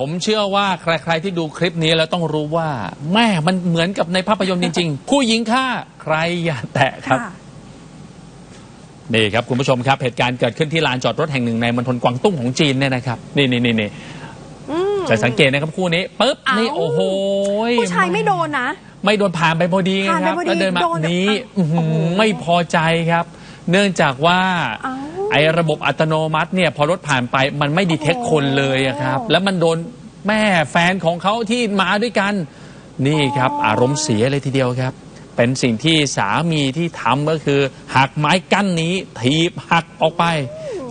ผมเชื่อว่าใครๆที่ดูคลิปนี้แล้วต้องรู้ว่า แม่มันเหมือนกับในภาพยนตร์จริงๆ ผู้หญิงฆ่าใครอย่าแตะครับค่ะนี่ครับคุณผู้ชมครับ เหตุการณ์เกิดขึ้นที่ลานจอดรถแห่งหนึ่งในมณฑลกวางตุ้งของจีนเนี่ยนะครับ นี่นี่นี่นี่อืมจะสังเกตนะครับคู่นี้ปุ๊บนี่เอ้าโอ้โหผู้ชายไม่โดนนะ ไม่โดนผ่านไปพอดีไงผ่านคไปรับพอดีแล้วเดินมาโดนนี้อะอื้อหือโอ้โหไม่พอใจครับ เนื่องจากว่าเอ้า ไอ้ระบบอัตโนมัติเนี่ยพอรถผ่านไปมันไม่ดีเทคคนเลยอะครับโอ้แล้วมันโดนแม่แฟนของเขาที่มาด้วยกัน นี่ครับอ๋อออารมณ์เสียเลยทีเดียวครับ เป็นสิ่งที่สามีที่ทำก็คือหักไม้กั้นนี้ถีบหักออกไป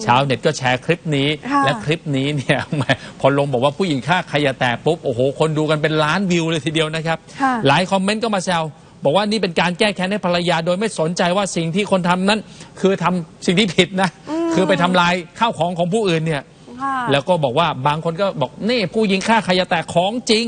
ชาวเน็ตก็แชร์คลิปนี้ค่ะและคลิปนี้เนี่ยแหมพอลงบอกว่าผู้หญิงฆ่าใครอย่าแตะปุ๊บโอ้โหคนดูกันเป็นล้านวิวเลยทีเดียวนะครับค่ะหลายคอมเมนต์ก็มาแซว บอกว่านี่เป็นการแก้แค้นให้ภรรยาโดยไม่สนใจว่าสิ่งที่คนทำนั้น คือทำสิ่งที่ผิดนะ คือไปทำลายข้าวของของผู้อื่นเนี่ยค่ะแล้วก็บอกว่าบางคนก็บอกนี่ผู้หญิงฆ่าใครอย่าแตะของจริง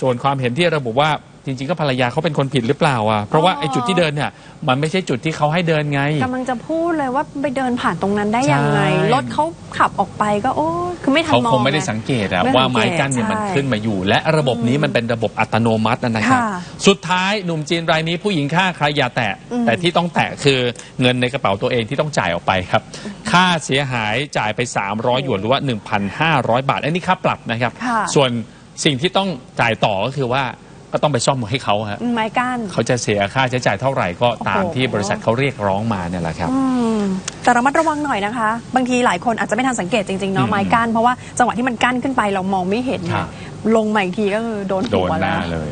ส่วนความเห็นที่ระบุว่า จริงๆก็ภรรยาเขาเป็นคนผิดหรือเปล่าอะเพราะว่าอ๋อไอ้จุดที่เดินเนี่ยมันไม่ใช่จุดที่เขาให้เดินไง กำลังจะพูดเลยว่าไปเดินผ่านตรงนั้นได้ยังไง ใช่ รถเขาขับออกไปก็โอ้คือไม่ทันเขามองคงไม่ได้สังเกตอะไม่สังเกตว่าไม้กั้นเนี่ยมันใช่ขึ้นมาอยู่ และระบบนี้มันเป็นระบบอัตโนมัตินะครับ ค่ะสุดท้ายหนุ่มจีนรายนี้ผู้หญิงฆ่าใครอย่าแตะ อืม แต่ที่ต้องแตะคือเงินในกระเป๋าตัวเองที่ต้องจ่ายออกไปครับ ค่าเสียหายจ่ายไป 300 หยวนหรือว่า 1,500 บาท อันนี้ค่าปรับนะครับ ค่ะ ส่วนสิ่งที่ต้องจ่ายต่อก็คือว่า ก็ต้องไปซ่อมให้เขาฮะไม้กั้นเขาจะเสียค่าใช้จ่ายเท่าไหร่ก็ตามโอ้โหที่บริษัทเขาเรียกร้องมาเนี่ยแหละครับอืมแต่ระมัดระวังหน่อยนะคะ บางทีหลายคนอาจจะไม่ทันสังเกตจริงๆเนาะอืมไม้กั้นเพราะว่าจังหวะที่มันกั้นขึ้นไปเรามองไม่เห็นไงครับลงมาอีกทีก็คือโดนโดหันวหแล้น้าวเลย